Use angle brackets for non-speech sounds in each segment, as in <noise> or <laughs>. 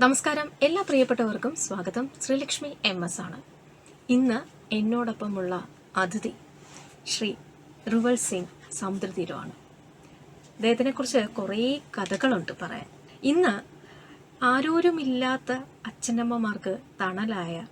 നമസ്കാരം. എല്ലാ പ്രിയപ്പെട്ടവർക്കും സ്വാഗതം. ശ്രീലക്ഷ്മി എം എസ് ആണ്. ഇന്ന് എന്നോടൊപ്പമുള്ള അതിഥി ശ്രീ റുവൽ സിംഗ് സമുദ്രതീരമാണ്. അദ്ദേഹത്തിനെക്കുറിച്ച് കുറേ കഥകളുണ്ട് പറയാൻ. ഇന്ന് ആരോരുമില്ലാത്ത അച്ഛനമ്മമാർക്ക് തണലായ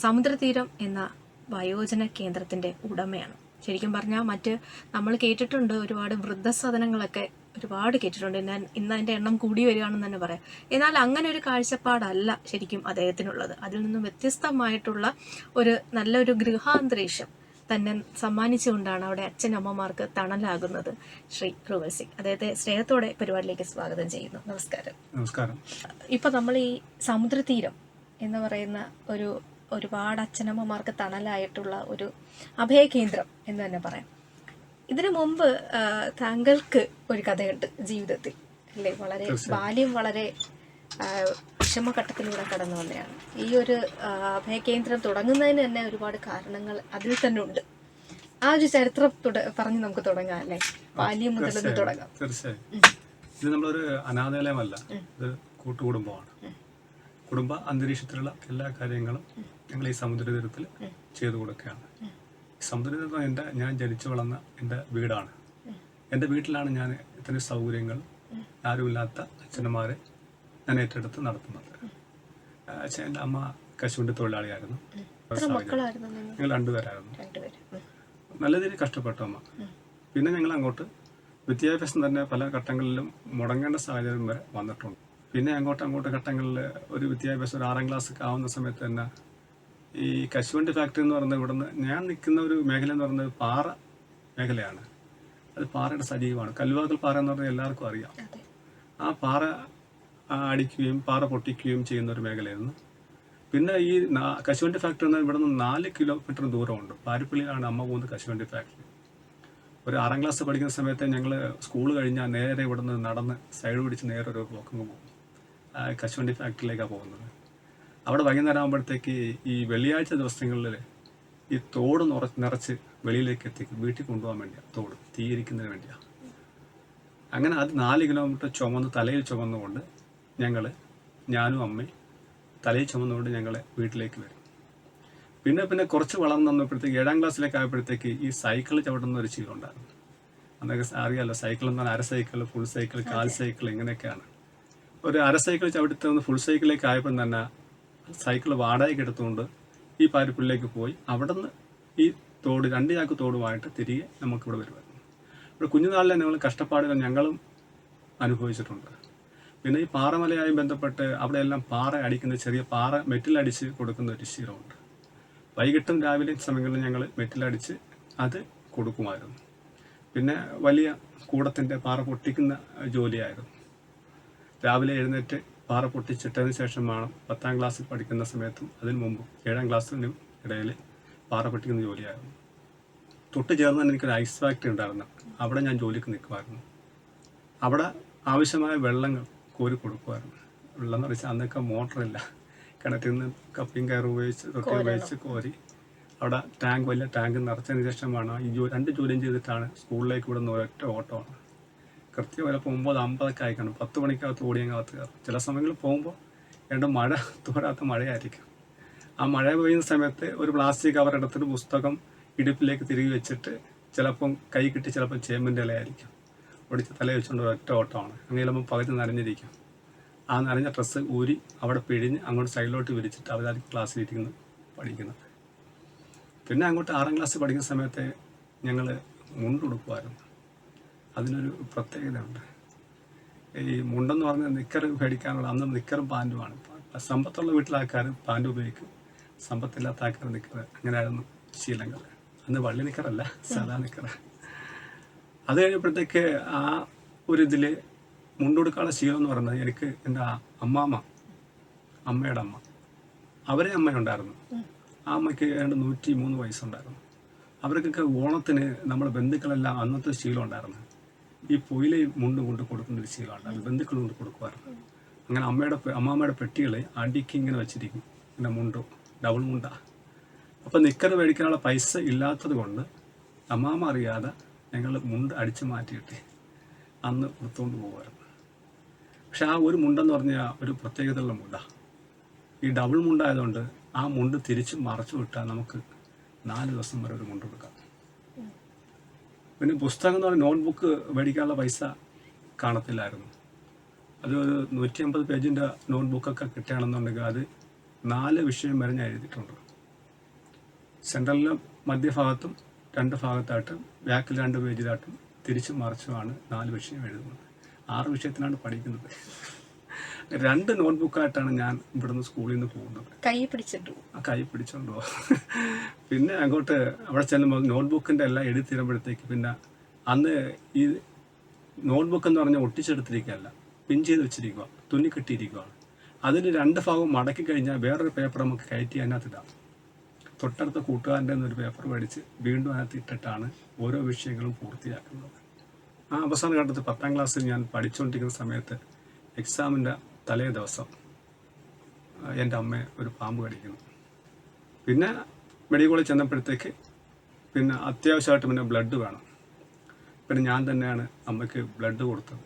സമുദ്രതീരം എന്ന വയോജന കേന്ദ്രത്തിന്റെ ഉടമയാണ്. ശരിക്കും പറഞ്ഞാൽ മറ്റ് നമ്മൾ കേട്ടിട്ടുണ്ട് ഒരുപാട് വൃദ്ധസദനങ്ങളൊക്കെ ഒരുപാട് കേട്ടിട്ടുണ്ട്. ഞാൻ ഇന്ന് അതിന്റെ എണ്ണം കൂടി വരികയാണെന്ന് തന്നെ പറയാം. എന്നാൽ അങ്ങനെ ഒരു കാഴ്ചപ്പാടല്ല ശരിക്കും അദ്ദേഹത്തിനുള്ളത്. അതിൽ നിന്നും വ്യത്യസ്തമായിട്ടുള്ള ഒരു നല്ലൊരു ഗൃഹാന്തരീക്ഷം തന്നെ സമ്മാനിച്ചുകൊണ്ടാണ് അവിടെ അച്ഛനമ്മമാർക്ക് തണലാകുന്നത് ശ്രീ റുവൽ സിംഗ്. അദ്ദേഹത്തെ സ്നേഹത്തോടെ പരിപാടിയിലേക്ക് സ്വാഗതം ചെയ്യുന്നു. നമസ്കാരം. നമസ്കാരം. ഇപ്പൊ നമ്മൾ ഈ സമുദ്രതീരം എന്ന് പറയുന്ന ഒരു ഒരുപാട് അച്ഛനമ്മമാർക്ക് തണലായിട്ടുള്ള ഒരു അഭയകേന്ദ്രം എന്ന് തന്നെ പറയാം. ഇതിനു മുമ്പ് താങ്കൾക്ക് ഒരു കഥയുണ്ട് ജീവിതത്തിൽ അല്ലേ? വളരെ ബാല്യം വളരെ വിഷമഘട്ടത്തിലൂടെ കടന്നു വന്നതാണ് ഈ ഒരു അഭയ അഭയകേന്ദ്രം തുടങ്ങുന്നതിന് തന്നെ ഒരുപാട് കാരണങ്ങൾ അതിൽ തന്നെ ഉണ്ട്. ആ ഒരു ചരിത്രം പറഞ്ഞ് നമുക്ക് തുടങ്ങാം അല്ലേ? ബാല്യം മുതൽ തുടങ്ങാം. തീർച്ചയായും. ഇത് നമ്മളൊരു അനാഥാലയമല്ല ഇത് കൂട്ടുകുടുംബമാണ്. കുടുംബ അന്തരീക്ഷത്തിലുള്ള എല്ലാ കാര്യങ്ങളും ഞങ്ങൾ ഈ സമുദ്രതീരത്തിൽ ചെയ്തു കൊടുക്കുകയാണ്. സമുദ്രതീരം എന്റെ ഞാൻ ജനിച്ചു വളർന്ന എന്റെ വീടാണ്. എന്റെ വീട്ടിലാണ് ഞാൻ ഇത്തരം സൗകര്യങ്ങൾ ആരുമില്ലാത്ത അച്ഛനമാരെ ഞാൻ ഏറ്റെടുത്ത് നടത്തുന്നത്. അച്ഛൻ എന്റെ അമ്മ കശുവിന്റെ തൊഴിലാളിയായിരുന്നു. ഞങ്ങൾ രണ്ടുപേരായിരുന്നു. രണ്ടുപേരും. നല്ല രീതിയിൽ കഷ്ടപ്പെട്ടു അമ്മ. പിന്നെ ഞങ്ങൾ അങ്ങോട്ട് വിദ്യാഭ്യാസം തന്നെ പല ഘട്ടങ്ങളിലും മുടങ്ങേണ്ട സാഹചര്യം വരെ വന്നിട്ടുണ്ട്. പിന്നെ അങ്ങോട്ട് അങ്ങോട്ട് ഘട്ടങ്ങളിൽ ഒരു വിദ്യാഭ്യാസം ഒരു ആറാം ക്ലാസ് ആവുന്ന സമയത്ത് തന്നെ ഈ കശുവണ്ടി ഫാക്ടറി എന്ന് പറയുന്നത് ഇവിടുന്ന് ഞാൻ നിൽക്കുന്ന ഒരു മേഖല എന്ന് പറയുന്നത് പാറ മേഖലയാണ്. അത് പാറയുടെ സജീവമാണ്. കല്ലുവാക്കൽ പാറ എന്ന് പറഞ്ഞാൽ എല്ലാവർക്കും അറിയാം. ആ പാറ അടിക്കുകയും പാറ പൊട്ടിക്കുകയും ചെയ്യുന്ന ഒരു മേഖലയായിരുന്നു. പിന്നെ ഈ കശുവണ്ടി ഫാക്ടറി എന്ന് ഇവിടെ നിന്ന് നാല് കിലോമീറ്റർ ദൂരമുണ്ട്. പാരിപ്പള്ളിയിലാണ് അമ്മ പോകുന്നത് കശുവണ്ടി ഫാക്ടറി ഒരു ആറാം ക്ലാസ് പഠിക്കുന്ന സമയത്ത് ഞങ്ങൾ സ്കൂൾ കഴിഞ്ഞാൽ നേരെ ഇവിടുന്ന് നടന്ന് സൈഡ് പിടിച്ച് നേരെ ഒരു ബ്ലോക്കിങ് പോകും. കശുവണ്ടി ഫാക്ടറിയിലേക്കാണ് പോകുന്നത്. അവിടെ വൈകുന്നേരം ആകുമ്പോഴത്തേക്ക് ഈ വെള്ളിയാഴ്ച ദിവസങ്ങളിൽ ഈ തോട് നിറ നിറച്ച് വെളിയിലേക്ക് എത്തിക്കും വീട്ടിൽ കൊണ്ടുപോകാൻ വേണ്ടിയാണ് തോട് തീയിരിക്കുന്നതിന് വേണ്ടിയാണ് അങ്ങനെ അത് നാല് കിലോമീറ്റർ ചുമന്ന് തലയിൽ ചുമന്നുകൊണ്ട് ഞങ്ങൾ ഞാനും അമ്മയും തലയിൽ ചുമന്നുകൊണ്ട് ഞങ്ങൾ വീട്ടിലേക്ക് വരും. പിന്നെ പിന്നെ കുറച്ച് വളർന്നു വന്നപ്പോഴത്തേക്ക് ഏഴാം ക്ലാസ്സിലേക്ക് ആയപ്പോഴത്തേക്ക് ഈ സൈക്കിൾ ചവിട്ടുന്ന ഒരു ശീലം ഉണ്ടായിരുന്നു. അന്നൊക്കെ അറിയാമല്ലോ സൈക്കിൾ എന്നാൽ അര സൈക്കിൾ ഫുൾ സൈക്കിൾ കാൽ സൈക്കിൾ ഇങ്ങനെയൊക്കെയാണ്. ഒരു അര സൈക്കിൾ ചവിട്ടി ഒന്ന് ഫുൾ സൈക്കിളിലേക്ക് ആയപ്പോൾ തന്നെ സൈക്കിൾ വാടകയ്ക്ക് എടുത്തുകൊണ്ട് ഈ പാരിപ്പുള്ളിലേക്ക് പോയി. അവിടെ നിന്ന് ഈ തോട് രണ്ട് ചാക്ക് തോടുമായിട്ട് തിരികെ നമുക്കിവിടെ വരുമായിരുന്നു. ഇവിടെ കുഞ്ഞുനാളിലെ ഞങ്ങൾ കഷ്ടപ്പാടുകൾ ഞങ്ങളും അനുഭവിച്ചിട്ടുണ്ട്. പിന്നെ ഈ പാറമലയായി ബന്ധപ്പെട്ട് അവിടെയെല്ലാം പാറ അടിക്കുന്ന ചെറിയ പാറ മെറ്റിലടിച്ച് കൊടുക്കുന്ന ഒരു ശീലമുണ്ട്. വൈകിട്ടും രാവിലെയും സമയങ്ങളിൽ ഞങ്ങൾ മെറ്റിലടിച്ച് അത് കൊടുക്കുമായിരുന്നു. പിന്നെ വലിയ കൂടത്തിന്റെ പാറ പൊട്ടിക്കുന്ന ജോലിയായിരുന്നു. രാവിലെ എഴുന്നേറ്റ് പാറ പൊട്ടിച്ചിട്ടതിന് ശേഷമാണ് പത്താം ക്ലാസ്സിൽ പഠിക്കുന്ന സമയത്തും അതിനു മുമ്പും ഏഴാം ക്ലാസ്സിനും ഇടയിൽ പാറ പൊട്ടിക്കുന്ന ജോലിയായിരുന്നു. തൊട്ട് ചേർന്ന് തന്നെ എനിക്കൊരു ഐസ് ഫാക്ടറി ഉണ്ടായിരുന്നു. അവിടെ ഞാൻ ജോലിക്ക് നിൽക്കുമായിരുന്നു. അവിടെ ആവശ്യമായ വെള്ളങ്ങൾ കോരി കൊടുക്കുമായിരുന്നു. വെള്ളം എന്ന് വെച്ചാൽ അന്നൊക്കെ മോട്ടറില്ല കിണറ്റിൽ നിന്ന് കപ്പിയും കയറ് ഉപയോഗിച്ച് തൊട്ടി ഉപയോഗിച്ച് കോരി അവിടെ ടാങ്ക് വലിയ ടാങ്ക് നിറച്ചതിന് ശേഷമാണ് ഈ ജോ രണ്ട് ജോലിയും ചെയ്തിട്ടാണ് സ്കൂളിലേക്ക് വിടുന്ന ഒരൊറ്റ ഓട്ടമാണ്. കൃത്യം പോകുമ്പോൾ അത് അമ്പതൊക്കെ ആയിക്കാണ്. പത്ത് മണിക്കകത്ത് ഓടിയങ്ങകത്ത് കയറും. ചില സമയങ്ങളിൽ പോകുമ്പോൾ രണ്ട് മഴ <laughs> തോരാത്ത മഴയായിരിക്കും. ആ മഴ പെയ്യുന്ന സമയത്ത് ഒരു പ്ലാസ്റ്റിക് കവർ എടുത്തിട്ട് പുസ്തകം ഇടുപ്പിലേക്ക് തിരികെ വെച്ചിട്ട് ചിലപ്പം കൈ കിട്ടി ചിലപ്പം ചേമ്പിന്റെ ഇലയായിരിക്കും. ഒടിച്ച് തല വെച്ചുകൊണ്ട് ഒറ്റ ഓട്ടമാണ്. അങ്ങനെ ചിലപ്പോൾ പകുതി നനഞ്ഞിരിക്കും. ആ നനഞ്ഞ ഡ്രസ്സ് ഊരി അവിടെ പിഴിഞ്ഞ് അങ്ങോട്ട് സൈഡിലോട്ട് വിരിച്ചിട്ട് അവരായിരിക്കും ക്ലാസ്സിലിരിക്കുന്നു പഠിക്കുന്നത്. പിന്നെ അങ്ങോട്ട് ആറാം ക്ലാസ് പഠിക്കുന്ന സമയത്ത് ഞങ്ങൾ മുണ്ടുടുക്കുമായിരുന്നു അതിനൊരു പ്രത്യേകതയുണ്ട്. ഈ മുണ്ടെന്ന് പറഞ്ഞാൽ നിക്കർ മേടിക്കാനുള്ള അന്ന് നിക്കറും പാന്റുമാണ് സമ്പത്തുള്ള വീട്ടിലാൾക്കാർ പാന്റ് ഉപയോഗിക്കും. സമ്പത്തില്ലാത്ത ആൾക്കാർ നിക്കർ അങ്ങനെയായിരുന്നു ശീലങ്ങൾ. അന്ന് വള്ളി നിക്കറല്ല സദാ നിക്കർ അത് കഴിഞ്ഞപ്പോഴത്തേക്ക് ആ ഒരു ഇതിൽ മുണ്ടുകൊടുക്കാനുള്ള ശീലം എന്ന് പറയുന്നത് എനിക്ക് എന്റെ അമ്മാമ്മ അമ്മയുടെ അമ്മ. അവരെ അമ്മയുണ്ടായിരുന്നു. ആ അമ്മയ്ക്ക് ഏതാണ്ട് നൂറ്റി മൂന്ന് വയസ്സുണ്ടായിരുന്നു. അവർക്കൊക്കെ ഓണത്തിന് നമ്മുടെ ബന്ധുക്കളെല്ലാം അന്നത്തെ ശീലം ഉണ്ടായിരുന്നു. ഈ പുയിലെ മുണ്ടും കൊണ്ട് കൊടുക്കുന്ന ഒരു ശീലമാണ് അല്ലെങ്കിൽ ബന്ധുക്കൾ കൊണ്ട് കൊടുക്കുമായിരുന്നു. അങ്ങനെ അമ്മയുടെ അമ്മാമ്മയുടെ പെട്ടികളെ അടുക്കി ഇങ്ങനെ വെച്ചിരിക്കും. പിന്നെ മുണ്ടോ ഡബിൾ മുണ്ട. അപ്പം നിക്കർ മേടിക്കാനുള്ള പൈസ ഇല്ലാത്തത് കൊണ്ട് അമ്മാമ്മ അറിയാതെ ഞങ്ങൾ മുണ്ട് അടിച്ചു മാറ്റിയിട്ട് അന്ന് കൊടുത്തുകൊണ്ട് പോകുമായിരുന്നു പക്ഷെ ആ ഒരു മുണ്ടെന്ന് പറഞ്ഞാൽ ഒരു പ്രത്യേകതയുള്ള മുണ്ടാ. ഈ ഡബിൾ മുണ്ടായതുകൊണ്ട് ആ മുണ്ട് തിരിച്ച് മറച്ചു വിട്ടാൽ നമുക്ക് നാല് ദിവസം വരെ ഒരു മുണ്ട് കൊടുക്കാം. പിന്നെ പുസ്തകം എന്ന് പറഞ്ഞാൽ നോട്ട്ബുക്ക് മേടിക്കാനുള്ള പൈസ കാണത്തില്ലായിരുന്നു. അത് ഒരു നൂറ്റി അമ്പത് പേജിന്റെ നോട്ട്ബുക്കൊക്കെ കിട്ടുകയാണെന്നുണ്ടെങ്കിൽ അത് നാല് വിഷയം വരെ ഞാൻ എഴുതിയിട്ടുണ്ട്. സെൻട്രലിലും മധ്യഭാഗത്തും രണ്ട് ഭാഗത്തായിട്ടും ബാക്കിൽ രണ്ട് പേജിലായിട്ടും തിരിച്ചും മറിച്ചുമാണ് നാല് വിഷയം എഴുതുന്നത്. ആറ് വിഷയത്തിനാണ് പഠിക്കുന്നത്. രണ്ട് നോട്ട്ബുക്കായിട്ടാണ് ഞാൻ ഇവിടുന്ന് സ്കൂളിൽ നിന്ന് പോകുന്നത്. കൈ പിടിച്ചിട്ടു ആ കൈ പിടിച്ചോണ്ടോ പിന്നെ അങ്ങോട്ട് അവിടെ ചെല്ലുമ്പോൾ നോട്ട്ബുക്കിന്റെ എല്ലാം എഴുതി തീരുമ്പോഴത്തേക്ക് പിന്നെ അന്ന് ഈ നോട്ട്ബുക്ക് എന്ന് പറഞ്ഞാൽ ഒട്ടിച്ചെടുത്തിരിക്കുകയല്ല പിൻ ചെയ്ത് വെച്ചിരിക്കുക തുന്നി കെട്ടിയിരിക്കുകയാണ് അതിന് രണ്ട് ഭാഗം മടക്കി കഴിഞ്ഞാൽ വേറൊരു പേപ്പർ നമുക്ക് കയറ്റി അതിനകത്ത് ഇടാം. തൊട്ടടുത്ത കൂട്ടുകാരന്റെ ഒരു പേപ്പർ മേടിച്ച് വീണ്ടും അതിനകത്ത് ഇട്ടിട്ടാണ് ഓരോ വിഷയങ്ങളും പൂർത്തിയാക്കുന്നത്. ആ അവസാന ഘട്ടത്തിൽ പത്താം ക്ലാസ്സിൽ ഞാൻ പഠിച്ചുകൊണ്ടിരിക്കുന്ന സമയത്ത് എക്സാമിന്റെ തലേ ദിവസം എന്റെ അമ്മയെ ഒരു പാമ്പ് കടിക്കുന്നു. പിന്നെ മെഡിക്കൽ കോളേജ് ചെന്നപ്പോഴത്തേക്ക് പിന്നെ അത്യാവശ്യമായിട്ട് പിന്നെ ബ്ലഡ് വേണം. പിന്നെ ഞാൻ തന്നെയാണ് അമ്മയ്ക്ക് ബ്ലഡ് കൊടുത്തത്.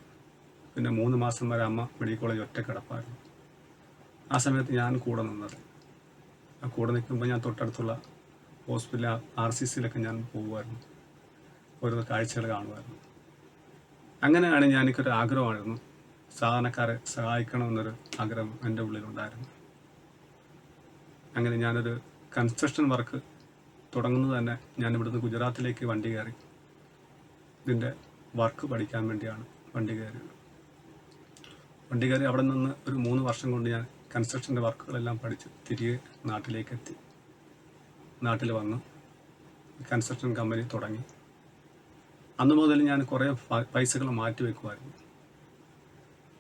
പിന്നെ മൂന്ന് മാസം വരെ അമ്മ മെഡിക്കൽ കോളേജ് ഒറ്റ കിടപ്പായിരുന്നു. ആ സമയത്ത് ഞാൻ കൂടെ നിന്നത്. ആ കൂടെ നിൽക്കുമ്പോൾ ഞാൻ തൊട്ടടുത്തുള്ള ഹോസ്പിറ്റൽ ആർ സി സിയിലൊക്കെ ഞാൻ പോകുമായിരുന്നു ഓരോ കാഴ്ചകൾ കാണുമായിരുന്നു. അങ്ങനെയാണ് ഞാൻ എനിക്കൊരു ആഗ്രഹമായിരുന്നു. സാധാരണക്കാരെ സഹായിക്കണമെന്നൊരു ആഗ്രഹം എന്റെ ഉള്ളിലുണ്ടായിരുന്നു. അങ്ങനെ ഞാനൊരു കൺസ്ട്രക്ഷൻ വർക്ക് തുടങ്ങുന്നത് തന്നെ ഞാൻ ഇവിടുന്ന് ഗുജറാത്തിലേക്ക് വണ്ടി കയറി. ഇതിന്റെ വർക്ക് പഠിക്കാൻ വേണ്ടിയാണ് വണ്ടി കയറിയത്. വണ്ടി കയറി അവിടെ നിന്ന് ഒരു മൂന്ന് വർഷം കൊണ്ട് ഞാൻ കൺസ്ട്രക്ഷന്റെ വർക്കുകളെല്ലാം പഠിച്ച് തിരികെ നാട്ടിലേക്ക് എത്തി നാട്ടിൽ വന്ന്. കൺസ്ട്രക്ഷൻ കമ്പനി തുടങ്ങി. അന്ന് മുതൽ ഞാൻ കുറേ പൈസകൾ മാറ്റി വെക്കുമായിരുന്നു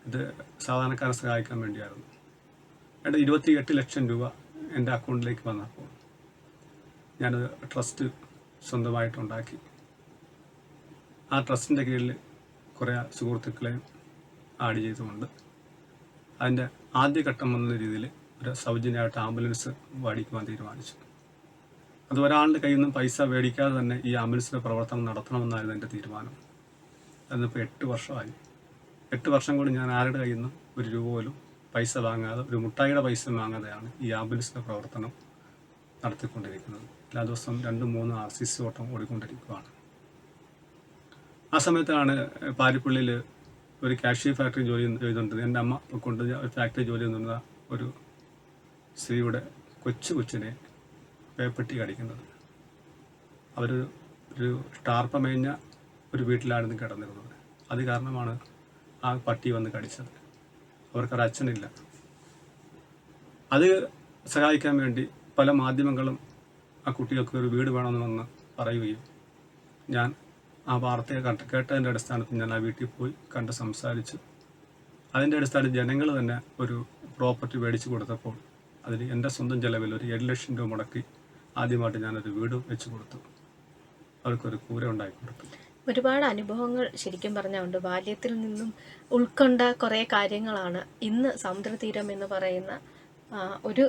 ഇത് സാധാരണക്കാരെ സഹായിക്കാൻ വേണ്ടിയായിരുന്നു. എന്റെ ഇരുപത്തി എട്ട് ലക്ഷം രൂപ എന്റെ അക്കൗണ്ടിലേക്ക് വന്നപ്പോൾ ഞാനത് ട്രസ്റ്റ് സ്വന്തമായിട്ടുണ്ടാക്കി. ആ ട്രസ്റ്റിന്റെ കീഴിൽ കുറേ സുഹൃത്തുക്കളെയും ആഡ് ചെയ്തുകൊണ്ട് അതിന്റെ ആദ്യഘട്ടം എന്ന രീതിയിൽ ഒരു സൗജന്യമായിട്ട് ആംബുലൻസ് വാടിക്കുവാൻ തീരുമാനിച്ചു. അത് ഒരാളുടെ കയ്യിൽ നിന്നും പൈസ മേടിക്കാതെ തന്നെ ഈ ആംബുലൻസിന്റെ പ്രവർത്തനം നടത്തണമെന്നായിരുന്നു എന്റെ തീരുമാനം. അതിനിപ്പോൾ എട്ട് വർഷമായി. എട്ട് വർഷം കൊണ്ട് ഞാൻ ആരുടെ കയ്യിൽ നിന്നും ഒരു രൂപ പോലും പൈസ വാങ്ങാതെ ഒരു മുട്ടായിയുടെ പൈസ വാങ്ങാതെയാണ് ഈ ആംബുലൻസിന്റെ പ്രവർത്തനം നടത്തിക്കൊണ്ടിരിക്കുന്നത്. എല്ലാ ദിവസവും രണ്ടും മൂന്ന് ആർ സി സി ഓട്ടം ഓടിക്കൊണ്ടിരിക്കുകയാണ് ആ സമയത്താണ് പാരിപ്പള്ളിയിൽ ഒരു കാഷ്യൂ ഫാക്ടറി ജോലി ചെയ്തുകൊണ്ടിരുന്നത്. എന്റെ അമ്മ കൊണ്ട് ഒരു ഫാക്ടറി ജോലി ചെയ്തുകൊണ്ടിരുന്ന ഒരു സ്ത്രീയുടെ കൊച്ചു കൊച്ചിനെ പേപ്പെട്ടി കടിക്കുന്നത്. അവർ ഒരു ടാർപ്പമേഞ്ഞ ഒരു വീട്ടിലായിരുന്നു കിടന്നിരുന്നത്. അത് കാരണമാണ് ആ പട്ടി വന്ന് കടിച്ചത്. അവർക്കൊരു അച്ഛനില്ല. അത് സഹായിക്കാൻ വേണ്ടി പല മാധ്യമങ്ങളും ആ കുട്ടികൾക്ക് ഒരു വീട് വേണമെന്ന് വന്ന് പറയുകയും ഞാൻ ആ വാർത്തയെ കണ്ട് കേട്ടതിന്റെ അടിസ്ഥാനത്തിൽ ഞാൻ ആ വീട്ടിൽ പോയി കണ്ട് സംസാരിച്ചു. അതിന്റെ അടിസ്ഥാനത്തിൽ ജനങ്ങൾ തന്നെ ഒരു പ്രോപ്പർട്ടി മേടിച്ചു കൊടുത്തപ്പോൾ അതിൽ എന്റെ സ്വന്തം ചെലവിൽ ഒരു ഏഴ് ലക്ഷം രൂപ മുടക്കി ആദ്യമായിട്ട് ഞാനൊരു വീട് വെച്ച് കൊടുത്തു. അവർക്കൊരു കൂര ഉണ്ടാക്കി കൊടുത്തു. ഒരുപാട് അനുഭവങ്ങൾ ശരിക്കും പറഞ്ഞുണ്ട് ബാല്യത്തിൽ നിന്നും ഉൾക്കൊണ്ട കുറേ കാര്യങ്ങളാണ് ഇന്ന് സമുദ്രതീരം എന്ന് പറയുന്ന ഒരു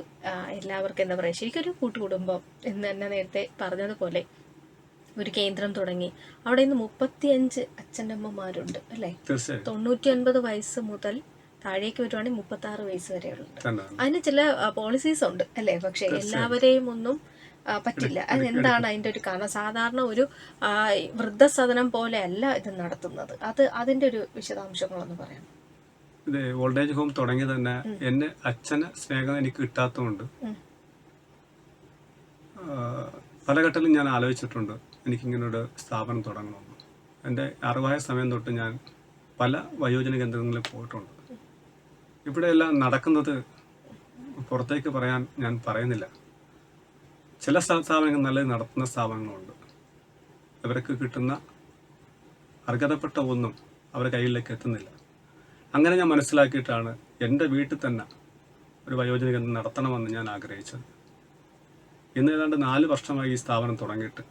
എല്ലാവർക്കും എന്താ പറയുക ശരിക്കൊരു കൂട്ടുകുടുംബം എന്ന് തന്നെ നേരത്തെ പറഞ്ഞതുപോലെ ഒരു കേന്ദ്രം തുടങ്ങി. അവിടെ ഇന്ന് മുപ്പത്തിയഞ്ച് അച്ഛനമ്മമാരുണ്ട് അല്ലേ? തൊണ്ണൂറ്റി ഒൻപത് വയസ്സ് മുതൽ താഴേക്ക് വരുവാണെങ്കിൽ മുപ്പത്തി ആറ് വയസ്സ് വരെയുള്ളത്. അതിന് ചില പോളിസീസ് ഉണ്ട് അല്ലേ? പക്ഷെ എല്ലാവരെയും ഒന്നും പറ്റില്ല. അതെന്താണ് അതിന്റെ ഒരു കാരണം? സാധാരണ ഒരു വൃദ്ധസദനം പോലെയല്ല ഇത് നടത്തുന്നത്. അത് അതിന്റെ ഒരു വിശദാംശങ്ങളൊന്ന് പറയാം. ഇത് ഓൾഡ് ഏജ് ഹോം തുടങ്ങി തന്നെ എന്നെ അച്ഛന് സ്നേഹം എനിക്ക് കിട്ടാത്തതുകൊണ്ട്. പല ഘട്ടത്തിലും ഞാൻ ആലോചിച്ചിട്ടുണ്ട് എനിക്കിങ്ങനൊരു സ്ഥാപനം തുടങ്ങണമെന്ന്. എന്റെ അറിവായ സമയം തൊട്ട് ഞാൻ പല വയോജന കേന്ദ്രങ്ങളിൽ പോയിട്ടുണ്ട്. ഇവിടെയെല്ലാം നടക്കുന്നത് പുറത്തേക്ക് പറയാൻ ഞാൻ പറയുന്നില്ല. ചില സ്ഥാ- സ്ഥാപനങ്ങൾ നല്ല നടത്തുന്ന സ്ഥാപനങ്ങളുണ്ട്. അവർക്ക് കിട്ടുന്ന അർഹതപ്പെട്ട ഒന്നും അവരുടെ കയ്യിലേക്ക് എത്തുന്നില്ല. അങ്ങനെ ഞാൻ മനസ്സിലാക്കിയിട്ടാണ് എന്റെ വീട്ടിൽ തന്നെ ഒരു വയോജന കേന്ദ്രം നടത്തണമെന്ന് ഞാൻ ആഗ്രഹിച്ചത്. ഇന്ന് ഏതാണ്ട് നാല് വർഷമായി ഈ സ്ഥാപനം തുടങ്ങിയിട്ട്.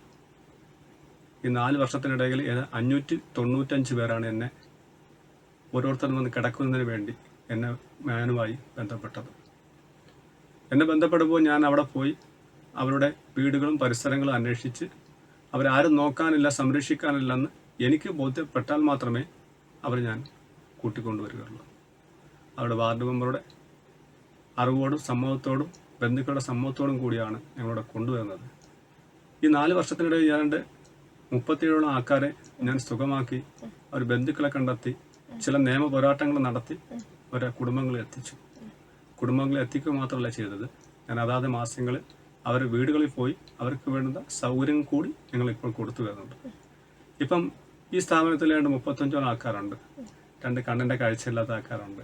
ഈ നാല് വർഷത്തിനിടയിൽ അഞ്ഞൂറ്റി തൊണ്ണൂറ്റഞ്ച് പേരാണ് എന്നെ ഓരോരുത്തരും വന്ന് കിടക്കുന്നതിന് വേണ്ടി എന്നെ ഞാനുമായി ബന്ധപ്പെട്ടത്. എന്നെ ബന്ധപ്പെടുമ്പോൾ ഞാൻ അവിടെ പോയി അവരുടെ വീടുകളും പരിസരങ്ങളും അന്വേഷിച്ച് അവരാരും നോക്കാനില്ല സംരക്ഷിക്കാനില്ലെന്ന് എനിക്ക് ബോധ്യപ്പെട്ടാൽ മാത്രമേ അവരെ ഞാൻ കൂട്ടിക്കൊണ്ടുവരികയുള്ളൂ. അവരുടെ വാർഡ് മെമ്പറുടെ അറിവോടും സമ്മതത്തോടും ബന്ധുക്കളുടെ സമ്മതത്തോടും കൂടിയാണ് ഞങ്ങളിവിടെ കൊണ്ടുവരുന്നത്. ഈ നാല് വർഷത്തിനിടയിൽ ഞാൻ എന്റെ മുപ്പത്തിയേഴോളം ആൾക്കാരെ ഞാൻ സുഖമാക്കി അവർ ബന്ധുക്കളെ കണ്ടെത്തി ചില നിയമ പോരാട്ടങ്ങൾ നടത്തി അവരെ കുടുംബങ്ങളിൽ എത്തിച്ചു. കുടുംബങ്ങളിൽ എത്തിക്കുക മാത്രമല്ല ചെയ്തത്. ഞാൻ അതാത് മാസങ്ങളിൽ അവരുടെ വീടുകളിൽ പോയി അവർക്ക് വേണ്ട സൗകര്യം കൂടി ഞങ്ങൾ ഇപ്പോൾ കൊടുത്തു വരുന്നുണ്ട് ഇപ്പം ഈ സ്ഥാപനത്തിൽ ഏതാണ്ട് മുപ്പത്തഞ്ചോളം ആൾക്കാരുണ്ട്. രണ്ട് കണ്ണിന്റെ കാഴ്ചയില്ലാത്ത ആൾക്കാരുണ്ട്.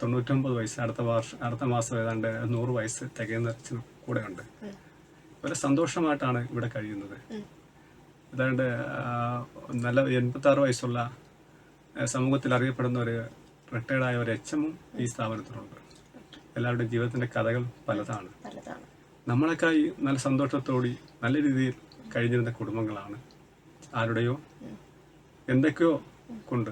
തൊണ്ണൂറ്റൊമ്പത് വയസ്സ് അടുത്ത വർഷം അടുത്ത മാസം ഏതാണ്ട് നൂറ് വയസ്സ് തികയുന്ന കൂടെ ഉണ്ട് വളരെ സന്തോഷമായിട്ടാണ് ഇവിടെ കഴിയുന്നത്. ഏതാണ്ട് നല്ല എൺപത്താറ് വയസ്സുള്ള സമൂഹത്തിൽ അറിയപ്പെടുന്ന ഒരു റിട്ടയർഡായ ഒരു എച്ചമും ഈ സ്ഥാപനത്തിലുണ്ട്. എല്ലാവരുടെയും ജീവിതത്തിന്റെ കഥകൾ പലതാണ്. പലതാണ് നമ്മളൊക്കെ നല്ല സന്തോഷത്തോടി നല്ല രീതിയിൽ കഴിഞ്ഞിരുന്ന കുടുംബങ്ങളാണ്. ആരുടെയോ? എന്തൊക്കെയോ കൊണ്ട്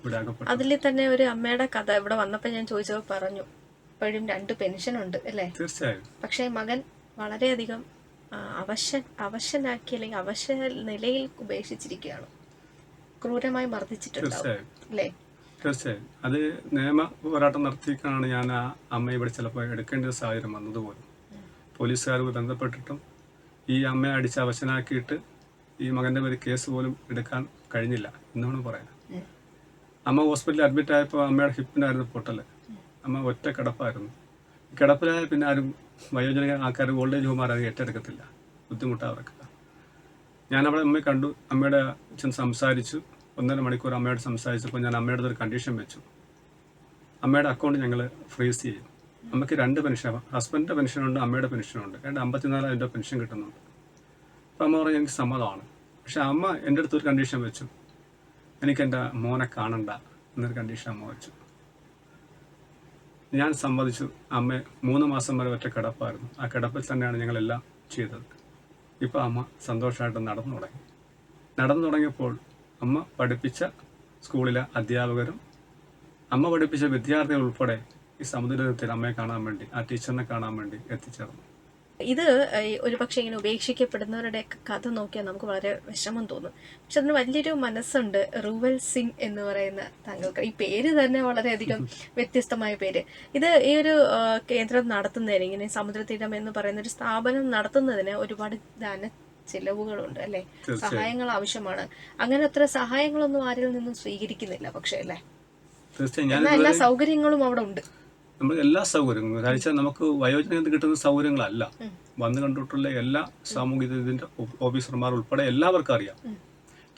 ഇവിടെ അതിൽ തന്നെ ഒരു അമ്മയുടെ കഥ ഇവിടെ വന്നപ്പോൾ ഞാൻ ചോദിച്ചപ്പോൾ പറഞ്ഞു ഇപ്പോഴും രണ്ട് പെൻഷൻ ഉണ്ട് അല്ലേ? തീർച്ചയായും. പക്ഷേ മകൻ വളരെയധികം അവശ അവശൻ അവശനാക്കി അല്ലെങ്കിൽ അവശ നിലയിൽ ഉപേക്ഷിച്ചിരിക്കുകയാണ്. ക്രൂരമായി മർദ്ദിച്ചിട്ടുണ്ടാവും തീർച്ചയായും. അല്ലേ? തീർച്ചയായും. അത് നിയമ പോരാട്ടം നടത്തിയിട്ടാണ് ഞാൻ ആ അമ്മ ഇവിടെ ചിലപ്പോൾ എടുക്കേണ്ട സാഹചര്യം വന്നതുപോലും പോലീസുകാർ ബന്ധപ്പെട്ടിട്ടും ഈ അമ്മയെ അടിച്ച് അവശനാക്കിയിട്ട് ഈ മകന്റെ പേര് കേസ് പോലും എടുക്കാൻ കഴിഞ്ഞില്ല എന്നാണ് പറയുന്നത് അമ്മ ഹോസ്പിറ്റലിൽ അഡ്മിറ്റ് ആയപ്പോൾ അമ്മയുടെ ഹിപ്പിനായിരുന്നു പൊട്ടൽ അമ്മ ഒറ്റ കിടപ്പായിരുന്നു. കിടപ്പിലായ പിന്നെ ആരും വയോജന ആൾക്കാർ ഓൾഡ് ഏജ് ആരും ഏറ്റെടുക്കത്തില്ല. ബുദ്ധിമുട്ടാ അവർക്ക്. ഞാൻ അവിടെ അമ്മയെ കണ്ടു. അമ്മയുടെ അച്ഛൻ സംസാരിച്ചു. ഒന്നര മണിക്കൂർ അമ്മയോട് സംസാരിച്ചപ്പോൾ ഞാൻ അമ്മയുടെ ഒരു കണ്ടീഷൻ വെച്ചു. അമ്മയുടെ അക്കൗണ്ട് ഞങ്ങൾ ഫ്രീസ് ചെയ്യും അമ്മയ്ക്ക് രണ്ട് പെൻഷൻ ഹസ്ബൻഡിന്റെ പെൻഷനുണ്ട് അമ്മയുടെ പെൻഷനുണ്ട്. രണ്ട് അമ്പത്തിനാലായിരം രൂപ പെൻഷൻ കിട്ടുന്നുണ്ട്. അപ്പം അമ്മ പറഞ്ഞു എനിക്ക് സമ്മതമാണ്. പക്ഷെ അമ്മ എന്റെ അടുത്തൊരു കണ്ടീഷൻ വെച്ചു. എനിക്ക് എന്റെ മോനെ കാണണ്ട എന്നൊരു കണ്ടീഷൻ അമ്മ വെച്ചു. ഞാൻ സമ്മതിച്ചു. അമ്മ മൂന്ന് മാസം വരെ ഒറ്റ കിടപ്പായിരുന്നു. ആ കിടപ്പിൽ തന്നെയാണ് ഞങ്ങളെല്ലാം ചെയ്തത്. ഇപ്പോൾ അമ്മ സന്തോഷമായിട്ട് നടന്നു തുടങ്ങി. നടന്നു തുടങ്ങിയപ്പോൾ അമ്മ പഠിപ്പിച്ച സ്കൂളിലെ അധ്യാപകരും അമ്മ പഠിപ്പിച്ച വിദ്യാർത്ഥികൾ ഉൾപ്പെടെ ഈ സമുദ്രത്തിൽ അമ്മയെ കാണാൻ വേണ്ടി ആ ടീച്ചറിനെ കാണാൻ വേണ്ടി എത്തിച്ചേർന്നു. ഇത് ഒരു പക്ഷേ ഇങ്ങനെ ഉപേക്ഷിക്കപ്പെടുന്നവരുടെ കഥ നോക്കിയാൽ നമുക്ക് വളരെ വിഷമം തോന്നും. പക്ഷെ അതിന് വലിയൊരു മനസ്സുണ്ട് റൂവൽ സിംഗ് എന്ന് പറയുന്ന താങ്കൾക്ക്. ഈ പേര് തന്നെ വളരെയധികം <laughs> വ്യത്യസ്തമായ പേര്. ഇത് ഈ ഒരു കേന്ദ്രം നടത്തുന്നതിന് ഇങ്ങനെ സമുദ്രതീരം എന്ന് പറയുന്ന ഒരു സ്ഥാപനം നടത്തുന്നതിന് ഒരുപാട് ധന ചിലവുകളുണ്ട് അല്ലെ? സഹായങ്ങൾ ആവശ്യമാണ്. അങ്ങനെ അത്ര സഹായങ്ങളൊന്നും ആരിൽ നിന്നും സ്വീകരിക്കുന്നില്ല പക്ഷേ അല്ലേ? എല്ലാ സൗകര്യങ്ങളും അവിടെ ഉണ്ട്. നമ്മൾ എല്ലാ സൗകര്യങ്ങളും കഴിച്ചാൽ നമുക്ക് വയോജനത്തിൽ കിട്ടുന്ന സൗകര്യങ്ങളല്ല. വന്നു കണ്ടിട്ടുള്ള എല്ലാ സാമൂഹിക ഇതിന്റെ ഓഫീസർമാർ ഉൾപ്പെടെ എല്ലാവർക്കും അറിയാം.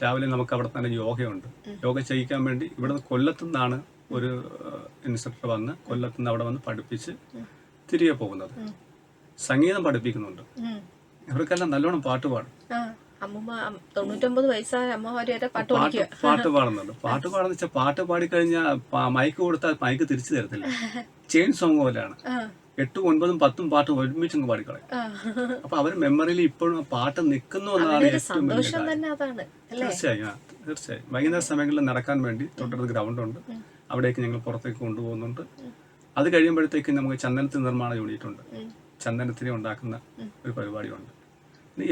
രാവിലെ നമുക്ക് അവിടെ തന്നെ യോഗയുണ്ട്. യോഗ ചെയ്യിക്കാൻ വേണ്ടി ഇവിടെ കൊല്ലത്തു നിന്നാണ് ഒരു ഇൻസ്ട്രക്ടർ വന്ന് കൊല്ലത്തു നിന്ന് അവിടെ വന്ന് പഠിപ്പിച്ച് തിരികെ പോകുന്നത്. സംഗീതം പഠിപ്പിക്കുന്നുണ്ട്. ഇവർക്കെല്ലാം നല്ലോണം പാട്ട് പാടും. പാട്ട് പാടുന്നുണ്ട്. പാട്ട് പാടുന്ന വെച്ചാൽ പാട്ട് പാടിക്കഴിഞ്ഞാൽ മൈക്ക് കൊടുത്താൽ മൈക്ക് തിരിച്ചു തരത്തില്ല. <laughs> ചെയിൻ സോങ് പോലെയാണ്. എട്ടും ഒൻപതും പത്തും പാട്ട് ഒരുമിച്ച് അങ്ങ് പാടിക്കളെ അപ്പൊ അവർ മെമ്മറിയിൽ ഇപ്പോഴും ആ പാട്ട് നിൽക്കുന്നു എന്നാണ് ഏറ്റവും വലിയ കാര്യം. തീർച്ചയായും തീർച്ചയായും. വൈകുന്നേര സമയങ്ങളിൽ നടക്കാൻ വേണ്ടി തൊട്ടടുത്ത് ഗ്രൗണ്ട് ഉണ്ട് അവിടേക്ക് ഞങ്ങൾ പുറത്തേക്ക് കൊണ്ടുപോകുന്നുണ്ട്. അത് കഴിയുമ്പോഴത്തേക്ക് നമുക്ക് ചന്ദനത്തിന് നിർമ്മാണ യൂണിറ്റ് ഉണ്ട് ചന്ദനത്തിനെ ഉണ്ടാക്കുന്ന ഒരു പരിപാടിയുണ്ട്.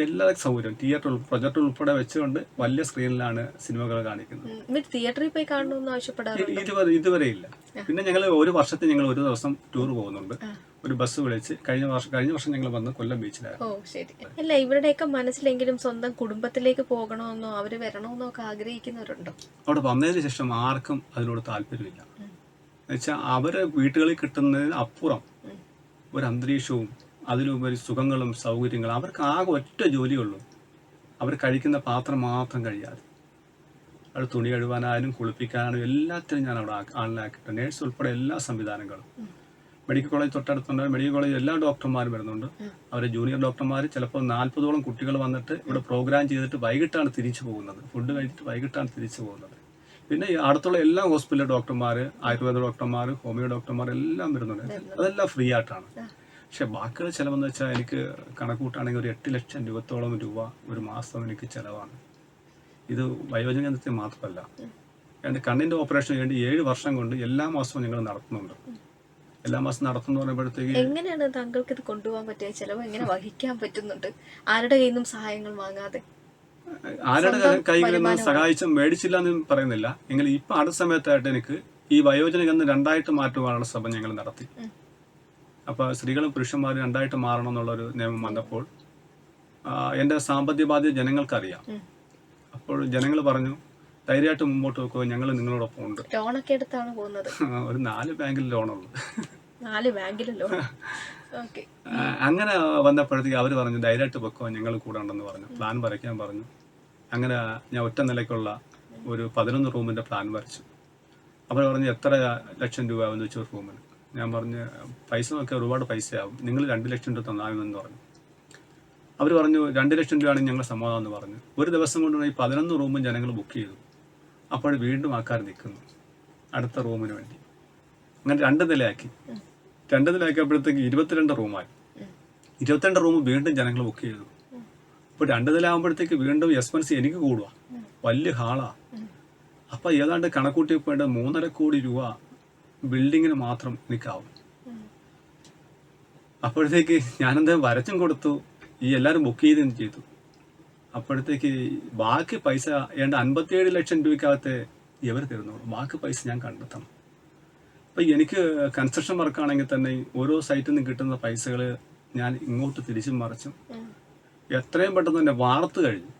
എല്ലാ സൗകര്യവും തിയേറ്റർ പ്രൊജക്ടർ ഉൾപ്പെടെ വെച്ചുകൊണ്ട് വലിയ സ്ക്രീനിലാണ് സിനിമകൾ കാണിക്കുന്നത്. തിയേറ്ററിൽ പോയി കാണണമെന്ന് ആവശ്യപ്പെടാറുണ്ട്? ഇതുവരെ ഇല്ല. പിന്നെ ഞങ്ങൾ ഒരു വർഷത്തിൽ ഞങ്ങൾ ഒരു ദിവസം ടൂർ പോകുന്നുണ്ട്. ഒരു ബസ് വിളിച്ച് കഴിഞ്ഞ വർഷം കഴിഞ്ഞ വർഷം ഞങ്ങൾ വന്ന് കൊല്ലം ബീച്ചിലായിരുന്നു ഓ ശരി. അല്ല ഇവരുടെയൊക്കെ മനസ്സിലെങ്കിലും സ്വന്തം കുടുംബത്തിലേക്ക് പോകണമെന്നോ അവർ വരണമെന്നോ ഒക്കെ ആഗ്രഹിക്കുന്നവരുണ്ടോ? അവിടെ വന്നതിന് ശേഷം ആർക്കും അതിനോട് താല്പര്യമില്ല. എന്നുവെച്ചാൽ അവരെ വീട്ടുകളിൽ കിട്ടുന്നതിന് അപ്പുറം ഒരു അന്തരീക്ഷവും അതിലുപരി സുഖങ്ങളും സൗകര്യങ്ങളും അവർക്ക് ആകെ ഒറ്റ ജോലിയുള്ളൂ. അവർ കഴിക്കുന്ന പാത്രം മാത്രം കഴിയാതെ. അത് തുണി കഴുകാനായാലും കുളിപ്പിക്കാനായാലും എല്ലാത്തിനും ഞാൻ അവിടെ ആളിലാക്കിയിട്ട് നേഴ്സ് ഉൾപ്പെടെ എല്ലാ സംവിധാനങ്ങളും. മെഡിക്കൽ കോളേജ് തൊട്ടടുത്തുണ്ട്. മെഡിക്കൽ കോളേജ് എല്ലാ ഡോക്ടർമാരും വരുന്നുണ്ട്. അവരെ ജൂനിയർ ഡോക്ടർമാർ ചിലപ്പോൾ നാൽപ്പതോളം കുട്ടികൾ വന്നിട്ട് ഇവിടെ പ്രോഗ്രാം ചെയ്തിട്ട് വൈകിട്ടാണ് തിരിച്ചു പോകുന്നത്. ഫുഡ് കഴിച്ചിട്ട് വൈകിട്ടാണ് തിരിച്ചു പോകുന്നത്. പിന്നെ അടുത്തുള്ള എല്ലാ ഹോസ്പിറ്റലിലെ ഡോക്ടർമാർ ആയുർവേദ ഡോക്ടർമാർ ഹോമിയോ ഡോക്ടർമാർ എല്ലാം വരുന്നുണ്ട്. അതെല്ലാം ഫ്രീ ആയിട്ടാണ്. പക്ഷെ ബാക്കിയുള്ള ചിലവെന്ന് വെച്ചാൽ എനിക്ക് കണക്കൂട്ടാണെങ്കിൽ ഒരു എട്ട് ലക്ഷം രൂപത്തോളം രൂപ ഒരു മാസം എനിക്ക് ചിലവാണ്. ഇത് വയോജനത്തിൽ മാത്രമല്ല. എന്റെ കണ്ണിന്റെ ഓപ്പറേഷൻ വേണ്ടി ഏഴ് വർഷം കൊണ്ട് എല്ലാ മാസവും ഞങ്ങൾ നടത്തുന്നുണ്ട്. എല്ലാ മാസം നടത്തുന്നു പറയുമ്പോഴത്തേക്ക് എങ്ങനെയാണ് താങ്കൾക്ക് ഇത് കൊണ്ടുപോകാൻ പറ്റിയ ചിലവ്? എങ്ങനെ വഹിക്കാൻ പറ്റുന്നുണ്ട്? ആരുടെ കയ്യിൽ നിന്നും സഹായങ്ങൾ വാങ്ങാതെ? ആരുടെ കൈകളിൽ നിന്ന് സഹായിച്ചും മേടിച്ചില്ല എന്ന് പറയുന്നില്ല. എങ്കിൽ ഇപ്പൊ അടുത്ത സമയത്തായിട്ട് എനിക്ക് ഈ വയോജന കേന്ദ്രം രണ്ടായിട്ട് മാറ്റുവാനുള്ള ശ്രമം ഞങ്ങൾ നടത്തി. അപ്പോൾ സ്ത്രീകളും പുരുഷന്മാരും രണ്ടായിട്ട് മാറണം എന്നുള്ളൊരു നിയമം വന്നപ്പോൾ എന്റെ എന്റെ സാമ്പത്തിക ബാധ്യത ജനങ്ങൾക്കറിയാം. അപ്പോൾ ജനങ്ങൾ പറഞ്ഞു ധൈര്യമായിട്ട് മുമ്പോട്ട് വെക്കുക ഞങ്ങൾ നിങ്ങളോടൊപ്പം ഉണ്ട്. ലോണൊക്കെ എടുത്താണ് പോകുന്നത്. ഒരു നാല് ബാങ്കിൽ ലോണുള്ളൂ. നാല് ബാങ്കിൽ ലോൺ. അങ്ങനെ വന്നപ്പോഴത്തേക്ക് അവർ പറഞ്ഞു ധൈര്യമായിട്ട് വെക്കുക ഞങ്ങൾ കൂടെ ഉണ്ടെന്ന് പറഞ്ഞു. പ്ലാൻ വരയ്ക്കാൻ പറഞ്ഞു. അങ്ങനെ ഞാൻ ഒറ്റ നിലയ്ക്കുള്ള ഒരു പതിനൊന്ന് റൂമിന്റെ പ്ലാൻ വരച്ചു. അവർ പറഞ്ഞു എത്ര ലക്ഷം രൂപ എന്ന് വെച്ചു ഒരു റൂമിന്? ഞാൻ പറഞ്ഞ് പൈസ നോക്കി ഒരുപാട് പൈസയാവും. നിങ്ങൾ രണ്ട് ലക്ഷം രൂപ തന്നാമെന്ന് പറഞ്ഞു. അവർ പറഞ്ഞു രണ്ട് ലക്ഷം രൂപയാണ് ഞങ്ങൾ സമ്മതം എന്ന് പറഞ്ഞു. ഒരു ദിവസം കൊണ്ട് ഈ പതിനൊന്ന് റൂമും ജനങ്ങൾ ബുക്ക് ചെയ്തു. അപ്പോൾ വീണ്ടും ആൾക്കാർ നിൽക്കുന്നു. അടുത്ത റൂമിന് വേണ്ടി. അങ്ങനെ രണ്ട് നിലയാക്കി. രണ്ട് നിലയാക്കിയപ്പോഴത്തേക്ക് ഇരുപത്തിരണ്ട് റൂമായി. ഇരുപത്തിരണ്ട് റൂം വീണ്ടും ജനങ്ങൾ ബുക്ക് ചെയ്തു. അപ്പോൾ രണ്ട് നില ആകുമ്പോഴത്തേക്ക് വീണ്ടും എക്സ്പെൻസ് എനിക്ക് കൂടുക വലിയ ഹാളാ. അപ്പോൾ ഏതാണ്ട് കണക്കൂട്ടി പോയിട്ട് മൂന്നര കോടി രൂപ ബിൽഡിങ്ങിന് മാത്രം എനിക്കാവും അപ്പോഴത്തേക്ക് ഞാനെന്താ വരച്ചും കൊടുത്തു. ഈ എല്ലാവരും ബുക്ക് ചെയ്തും ചെയ്തു? അപ്പോഴത്തേക്ക് ബാക്കി പൈസ ഏണ്ട അൻപത്തിയേഴ് ലക്ഷം രൂപയ്ക്കകത്ത് ഇവർ തരുന്നുള്ളൂ. ബാക്കി പൈസ ഞാൻ കണ്ടെത്തണം. അപ്പം എനിക്ക് കൺസ്ട്രക്ഷൻ വർക്കാണെങ്കിൽ തന്നെ ഓരോ സൈറ്റിൽ നിന്ന് കിട്ടുന്ന പൈസകൾ ഞാൻ ഇങ്ങോട്ട് തിരിച്ചും മറിച്ചും എത്രയും പെട്ടെന്ന് തന്നെ വാർത്ത് കഴിഞ്ഞു.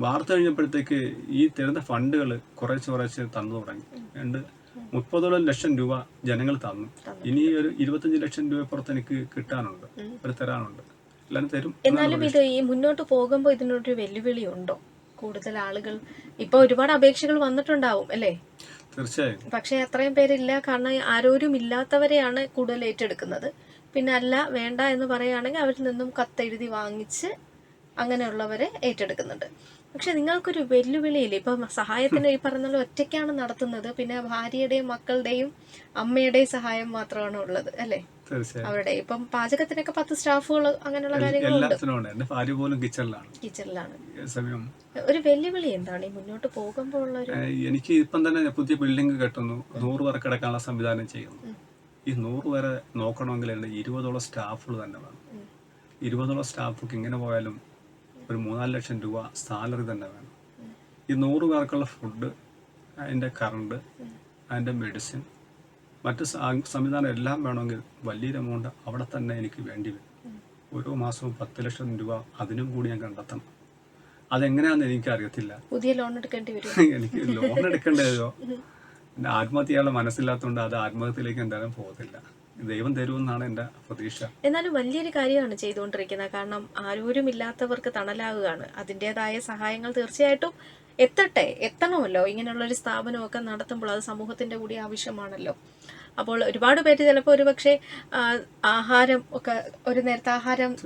വാർത്ത് കഴിഞ്ഞപ്പോഴത്തേക്ക് ഈ തരുന്ന ഫണ്ടുകൾ കുറേശ്ശെ കുറേശ്ശെ തന്നു തുടങ്ങി. രണ്ട് മുപ്പതോളം ലക്ഷം രൂപ ജനങ്ങൾ തന്നു. ഇനി ഒരു ഇരുപത്തഞ്ച് ലക്ഷം രൂപ പുറത്ത് എനിക്ക് കിട്ടാനുണ്ട്. അവർ തരാനുണ്ട്. എല്ലാം തരും. എന്നാലും ഇത് ഈ മുന്നോട്ട് പോകുമ്പോൾ ഇതിനൊരു വെല്ലുവിളി ഉണ്ടോ കൂടുതൽ ആളുകൾ ഇപ്പൊ ഒരുപാട് അപേക്ഷകൾ വന്നിട്ടുണ്ടാവും അല്ലേ? തീർച്ചയായും. പക്ഷെ അത്രയും പേരില്ല. കാരണം ആരോരും ഇല്ലാത്തവരെയാണ് കൂടുതൽ ഏറ്റെടുക്കുന്നത്. പിന്നെ അല്ല വേണ്ട എന്ന് പറയുകയാണെങ്കിൽ അവരിൽ നിന്നും കത്തെഴുതി വാങ്ങിച്ച് അങ്ങനെയുള്ളവരെ ഏറ്റെടുക്കുന്നുണ്ട്. പക്ഷെ നിങ്ങൾക്കൊരു വെല്ലുവിളിയില്ല? ഇപ്പം സഹായത്തിന് ഈ പറഞ്ഞ ഒറ്റയ്ക്കാണ് നടത്തുന്നത്. പിന്നെ ഭാര്യയുടെയും മക്കളുടെയും അമ്മയുടെയും സഹായം മാത്രമാണ് ഉള്ളത് അല്ലേ? അവരുടെ ഇപ്പം പാചകത്തിനൊക്കെ പത്ത് സ്റ്റാഫുകൾ അങ്ങനെയുള്ള കാര്യങ്ങളുണ്ട്. ഭാര്യ പോലും കിച്ചണിലാണ്. കിച്ചണിലാണ്. സമയം. ഒരു വെല്ലുവിളി എന്താണ് ഈ മുന്നോട്ട് പോകുമ്പോൾ എനിക്ക് ഇപ്പം തന്നെ പുതിയ ബിൽഡിംഗ് കെട്ടുന്നു. നൂറ് പേർക്ക് കിടക്കാനുള്ള സംവിധാനം ചെയ്യുന്നു. ഈ നൂറ് പേരെ നോക്കണമെങ്കിൽ ഇരുപതോളം സ്റ്റാഫുകൾ തന്നെ വേണം. ഇരുപതോളം സ്റ്റാഫൊക്കെ ഇങ്ങനെ പോയാലും ഒരു മൂന്നാൽ ലക്ഷം രൂപ സാലറി തന്നെ വേണം. ഈ നൂറ് പേർക്കുള്ള ഫുഡ് അതിന്റെ കറണ്ട് അതിന്റെ മെഡിസിൻ മറ്റ് സംവിധാനം എല്ലാം വേണമെങ്കിൽ വലിയൊരു എമൗണ്ട് അവിടെ തന്നെ എനിക്ക് വേണ്ടി വരും. ഓരോ മാസവും പത്ത് ലക്ഷം രൂപ അതിനും കൂടി ഞാൻ കണ്ടെത്തണം. അതെങ്ങനെയാണെന്ന് എനിക്ക് അറിയത്തില്ല പുതിയ ലോൺ എടുക്കേണ്ടി വരും. <laughs> എനിക്ക് ലോൺ എടുക്കേണ്ടതോ ആത്മഹത്യ ചെയ്യാനുള്ള മനസ്സില്ലാത്തതുകൊണ്ട് അത് ആത്മഹത്യയിലേക്ക് എന്തായാലും പോകത്തില്ല. ദൈവം തരുമെന്നാണ് എന്റെ പ്രതീക്ഷ. എന്നാലും വലിയൊരു കാര്യമാണ് ചെയ്തുകൊണ്ടിരിക്കുന്നത്. കാരണം ആരോരും ഇല്ലാത്തവർക്ക് തണലാകുകയാണ്. അതിന്റെതായ സഹായങ്ങൾ തീർച്ചയായിട്ടും എത്തട്ടെ എത്തണമല്ലോ. ഇങ്ങനെയുള്ള ഒരു സ്ഥാപനമൊക്കെ നടത്തുമ്പോൾ അത് സമൂഹത്തിന്റെ കൂടി ആവശ്യമാണല്ലോ. അപ്പോൾ ഒരുപാട് പേര് ചിലപ്പോൾ ഒരുപക്ഷെ ആഹാരം ഒക്കെ ഒരു നേരത്തെ ആഹാരം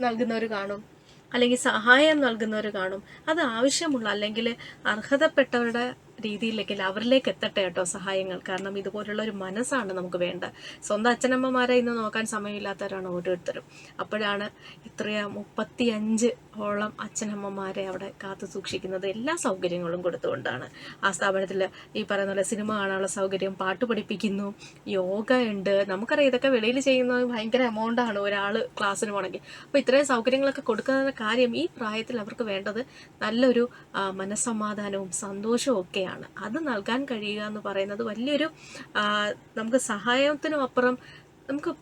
നൽകുന്നവർ കാണും. അല്ലെങ്കിൽ സഹായം നൽകുന്നവർ കാണും. അത് ആവശ്യമുള്ള അല്ലെങ്കിൽ അർഹതപ്പെട്ടവരുടെ രീതിയിലേക്ക് അവരിലേക്ക് എത്തട്ടെ കേട്ടോ സഹായങ്ങൾ. കാരണം ഇതുപോലുള്ള ഒരു മനസ്സാണ് നമുക്ക് വേണ്ടത്. സ്വന്തം അച്ഛനമ്മമാരെ ഇന്ന് നോക്കാൻ സമയമില്ലാത്തവരാണ് ഓരോരുത്തരും. അപ്പോഴാണ് ഇത്രയ മുപ്പത്തി അഞ്ച് ഓളം അച്ഛനമ്മമാരെ അവിടെ കാത്തു സൂക്ഷിക്കുന്നത് എല്ലാ സൗകര്യങ്ങളും കൊടുത്തുകൊണ്ടാണ്. ആ സ്ഥാപനത്തിൽ ഈ പറയുന്ന പോലെ സിനിമ കാണാനുള്ള സൗകര്യം പാട്ട് പഠിപ്പിക്കുന്നു യോഗ ഉണ്ട്. നമുക്കറിയാം ഇതൊക്കെ വെളിയിൽ ചെയ്യുന്നത് ഭയങ്കര എമൗണ്ട് ആണ് ഒരാൾ ക്ലാസ്സിന് പോകണമെങ്കിൽ. അപ്പോൾ ഇത്രയും സൗകര്യങ്ങളൊക്കെ കൊടുക്കുന്ന കാര്യം ഈ പ്രായത്തിൽ അവർക്ക് വേണ്ടത് നല്ലൊരു മനസ്സമാധാനവും സന്തോഷവും ഒക്കെയാണ് അത് നൽകാൻ കഴിയുക എന്ന് പറയുന്നത് വലിയൊരു നമുക്ക് സഹായത്തിനും അപ്പുറം നമുക്ക്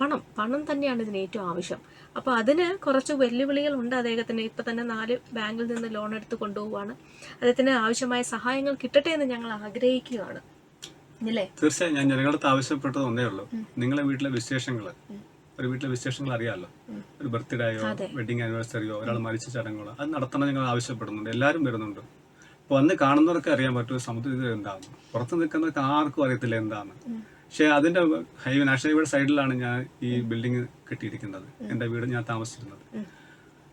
പണം പണം തന്നെയാണ് ഇതിന് ഏറ്റവും ആവശ്യം. അപ്പോൾ അതിന് കുറച്ച് വെല്ലുവിളികൾ ഉണ്ട് അദ്ദേഹത്തിന്. ഇപ്പം തന്നെ നാല് ബാങ്കിൽ നിന്ന് ലോൺ എടുത്ത് കൊണ്ടുപോവാണ് അദ്ദേഹത്തിന് ആവശ്യമായ സഹായങ്ങൾ കിട്ടട്ടെ എന്ന് ഞങ്ങൾ ആഗ്രഹിക്കുകയാണ്. തീർച്ചയായും ഞാൻ ജനങ്ങളടുത്ത് ആവശ്യപ്പെട്ടത് ഒന്നേ ഉള്ളൂ. നിങ്ങളെ വീട്ടിലെ വിശേഷങ്ങൾ ഒരു വീട്ടിലെ വിശേഷങ്ങൾ അറിയാമല്ലോ ഒരു ബർത്ത്ഡേയോ വെഡിങ് ആനിവേഴ്സറിയോ ഒരാൾ മരിച്ച ചടങ്ങുകളോ അത് നടത്തണം ഞങ്ങൾ ആവശ്യപ്പെടുന്നുണ്ട്. എല്ലാവരും വരുന്നുണ്ട്. വന്ന് കാണുന്നവർക്ക് അറിയാൻ പറ്റും സമുദ്രത്തിൽ എന്താണ് പുറത്ത് നിൽക്കുന്നവർക്ക് ആർക്കും അറിയത്തില്ല എന്താണ് പക്ഷേ അതിന്റെ ഹൈവേ നാഷണൽ ഹൈവേയുടെ സൈഡിലാണ് ഞാൻ ഈ ബിൽഡിംഗ് കെട്ടിയിരിക്കുന്നത്. എന്റെ വീട് ഞാൻ താമസിച്ചിരുന്നത്.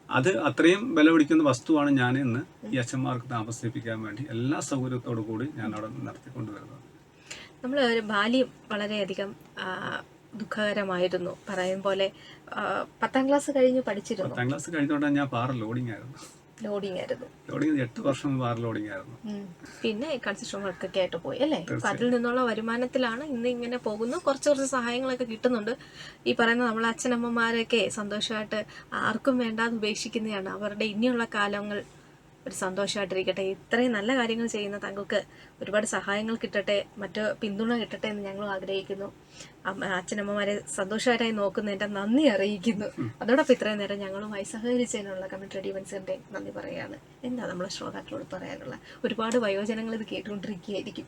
അത് അത്രയും വില പിടിക്കുന്ന വസ്തുവാണ് ഞാൻ ഇന്ന് ഈ അച്ഛന്മാർക്ക് താമസിപ്പിക്കാൻ വേണ്ടി എല്ലാ സൗകര്യത്തോടു കൂടി ഞാൻ അവിടെ നടത്തിക്കൊണ്ടുവരുന്നത്. നമ്മൾ ബാല്യം വളരെയധികം ദുഃഖകരമായിരുന്നു. പറയും പോലെ പത്താം ക്ലാസ് കഴിഞ്ഞ് പഠിച്ചിരുന്നു. പത്താം ക്ലാസ് കഴിഞ്ഞോണ്ട് ഞാൻ പാറ ലോഡിംഗ് ആയിരുന്നു ലോഡിംഗ് ആയിരുന്നു ലോഡിംഗ് എട്ട് വർഷം ബാർ ലോഡിംഗ് ആയിരുന്നു പിന്നെ കൺസ്ട്രക്ഷൻ വർക്കൊക്കെ ആയിട്ട് പോയി അല്ലേ? അപ്പൊ അതിൽ നിന്നുള്ള വരുമാനത്തിലാണ് ഇന്ന് ഇങ്ങനെ പോകുന്നു. കുറച്ച് കുറച്ച് സഹായങ്ങളൊക്കെ കിട്ടുന്നുണ്ട്. ഈ പറയുന്ന നമ്മളെ അച്ഛനമ്മമാരൊക്കെ സന്തോഷമായിട്ട് ആർക്കും വേണ്ടാതെ ഉപേക്ഷിക്കുന്നതാണ്. അവരുടെ ഇനിയുള്ള കാലങ്ങൾ ഒരു സന്തോഷമായിട്ടിരിക്കട്ടെ ഇത്രയും നല്ല കാര്യങ്ങൾ ചെയ്യുന്ന താങ്കൾക്ക് ഒരുപാട് സഹായങ്ങൾ കിട്ടട്ടെ മറ്റ് പിന്തുണ കിട്ടട്ടെ എന്ന് ഞങ്ങളും ആഗ്രഹിക്കുന്നു. അച്ഛനമ്മമാരെ സന്തോഷകരമായി നോക്കുന്നതിന്റെ നന്ദി അറിയിക്കുന്നു. അതോടൊപ്പം ഇത്രയും നേരം ഞങ്ങളുമായി സഹകരിച്ചതിനുള്ള കമ്മിറ്റി റെഡി മത്സരിന്റെ നന്ദി പറയുകയാണ്. എന്താ നമ്മളെ ശ്രോതാക്കളോട് പറയാനുള്ള ഒരുപാട് വയോജനങ്ങൾ ഇത് കേട്ടുകൊണ്ടിരിക്കുകയായിരിക്കും.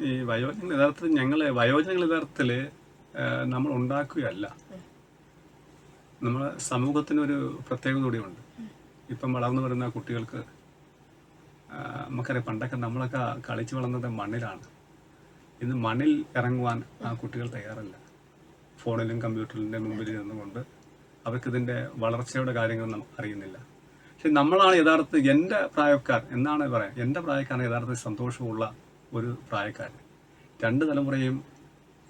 ഈ വയോജനങ്ങൾ യഥാർത്ഥത്തിൽ ഞങ്ങളെ വയോജനങ്ങൾ യഥാർത്ഥത്തിൽ നമ്മൾ ഉണ്ടാക്കുകയല്ല. നമ്മളെ സമൂഹത്തിനൊരു പ്രത്യേകത കൂടിയുണ്ട്. ഇപ്പം വളർന്നു വരുന്ന കുട്ടികൾക്ക് നമുക്കറിയാം പണ്ടൊക്കെ നമ്മളൊക്കെ കളിച്ചു വളർന്നത് മണ്ണിലാണ്. ഇന്ന് മണ്ണിൽ ഇറങ്ങുവാൻ ആ കുട്ടികൾ തയ്യാറല്ല. ഫോണിലും കമ്പ്യൂട്ടറിന്റെ മുമ്പിൽ ഇരുന്നുകൊണ്ട് അവർക്കിതിന്റെ വളർച്ചയുടെ കാര്യങ്ങൾ അറിയുന്നില്ല. പക്ഷെ നമ്മളാണ് യഥാർത്ഥത്തിൽ എന്റെ പ്രായക്കാർ എന്നാണ് പറയാം എന്റെ പ്രായക്കാരാണ് യഥാർത്ഥത്തിൽ സന്തോഷമുള്ള ഒരു പ്രായക്കാരൻ. രണ്ട് തലമുറയും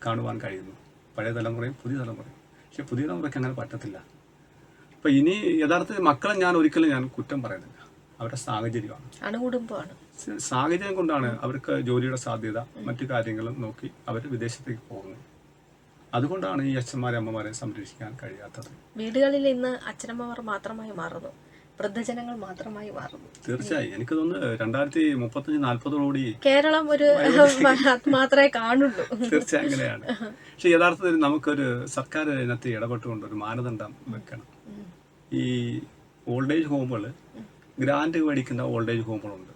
കാണുവാൻ കഴിയുന്നു. പഴയ തലമുറയും പുതിയ തലമുറയും. പക്ഷെ പുതിയ തലമുറയ്ക്ക് അങ്ങനെ പറ്റത്തില്ല. അപ്പം ഇനി യഥാർത്ഥത്തിൽ മക്കളെ ഞാൻ ഒരിക്കലും ഞാൻ കുറ്റം പറയുന്നില്ല. അവരുടെ സാഹചര്യമാണ്. അണുകുടുംബമാണ് സാഹചര്യം കൊണ്ടാണ് അവർക്ക് ജോലിയുടെ സാധ്യത മറ്റു കാര്യങ്ങളും നോക്കി അവർ വിദേശത്തേക്ക് പോകുന്നത്. അതുകൊണ്ടാണ് ഈ അച്ഛന്മാരെ അമ്മമാരെ സംരക്ഷിക്കാൻ കഴിയാത്തത്. വീടുകളിൽ ഇന്ന് അച്ഛനമ്മമാർ മാത്രമായി മാറുന്നു. വൃദ്ധജനങ്ങൾ മാത്രമായി മാറുന്നു. തീർച്ചയായും. എനിക്ക് തോന്നുന്നു രണ്ടായിരത്തി മുപ്പത്തഞ്ച് നാല്പതോടുകൂടി കേരളം ഒരു <laughs> മാത്രമേ കാണുള്ളൂ. തീർച്ചയായും അങ്ങനെയാണ്. പക്ഷെ യഥാർത്ഥത്തിൽ നമുക്കൊരു സർക്കാർ ഇതിനകത്ത് ഇടപെട്ടുകൊണ്ട് ഒരു മാനദണ്ഡം വെക്കണം. ഈ ഓൾഡേജ് ഹോമുകൾ ഗ്രാൻഡ് മേടിക്കുന്ന ഓൾഡേജ് ഹോമുകളുണ്ട്